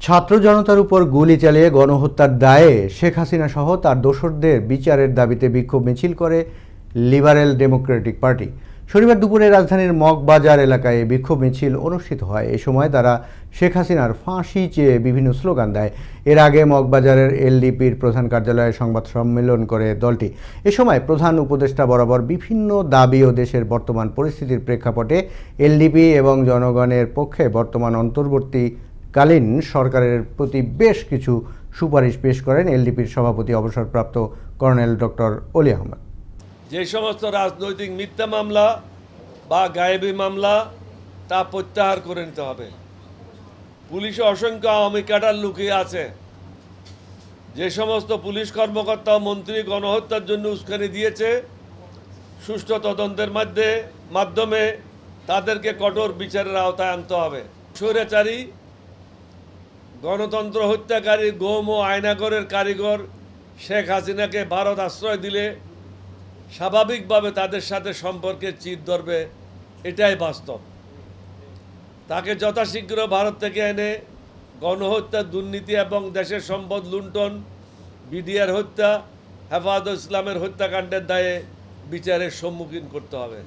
ছাত্র জনতার উপর গুলি চালিয়ে গণহত্যার দায়ে শেখ হাসিনা সহ তার দোসরদের বিচারের দাবিতে বিক্ষোভ মিছিল করে লিবারেল ডেমোক্রেটিক পার্টি। শনিবার দুপুরে রাজধানীর মগবাজার এলাকায় বিক্ষোভ মিছিল অনুষ্ঠিত হয়। এ সময় তারা শেখ হাসিনার ফাঁসি চেয়ে বিভিন্ন স্লোগান দেয়। এর আগে মগবাজারের এলডিপির প্রধান কার্যালয়ে সংবাদ সম্মেলন করে দলটি। এ সময় প্রধান উপদেষ্টা বরাবর বিভিন্ন দাবি ও দেশের বর্তমান পরিস্থিতির প্রেক্ষাপটে এলডিপি এবং জনগণের পক্ষে বর্তমান অন্তর্বর্তী কালীন সরকারের প্রতি বেশ কিছু সুপারিশ পেশ করেন এলডিপির সভাপতি অবসরপ্রাপ্ত কর্নেল ডক্টর অলি আহমদ। যে সমস্ত রাজনৈতিক মিথ্যা মামলা বা গায়েবী মামলা তা প্রত্যাহার করে নিতে হবে। পুলিশে অসংখ্য আওয়ামী ক্যাডার লুকিয়ে আছে। যে সমস্ত পুলিশ কর্মকর্তা মন্ত্রী গণহত্যার জন্য উস্কানি দিয়েছে, সুষ্ঠু তদন্তের মধ্যে মাধ্যমে তাদেরকে কঠোর বিচারের আওতায় আনতে হবে। স্বৈরাচারী গণতন্ত্র হত্যাকারী গোম ও আয়নাগরের কারিগর শেখ হাসিনাকে ভারত আশ্রয় দিলে স্বাভাবিকভাবে তাদের সাথে সম্পর্কে চির ধরবে, এটাই বাস্তব। তাকে যথাশীঘ্র ভারত থেকে এনে গণহত্যা দুর্নীতি এবং দেশের সম্পদ লুণ্ঠন, বিডিআর হত্যা, হেফাজত ইসলামের হত্যাকাণ্ডের দায়ে বিচারের সম্মুখীন করতে হবে।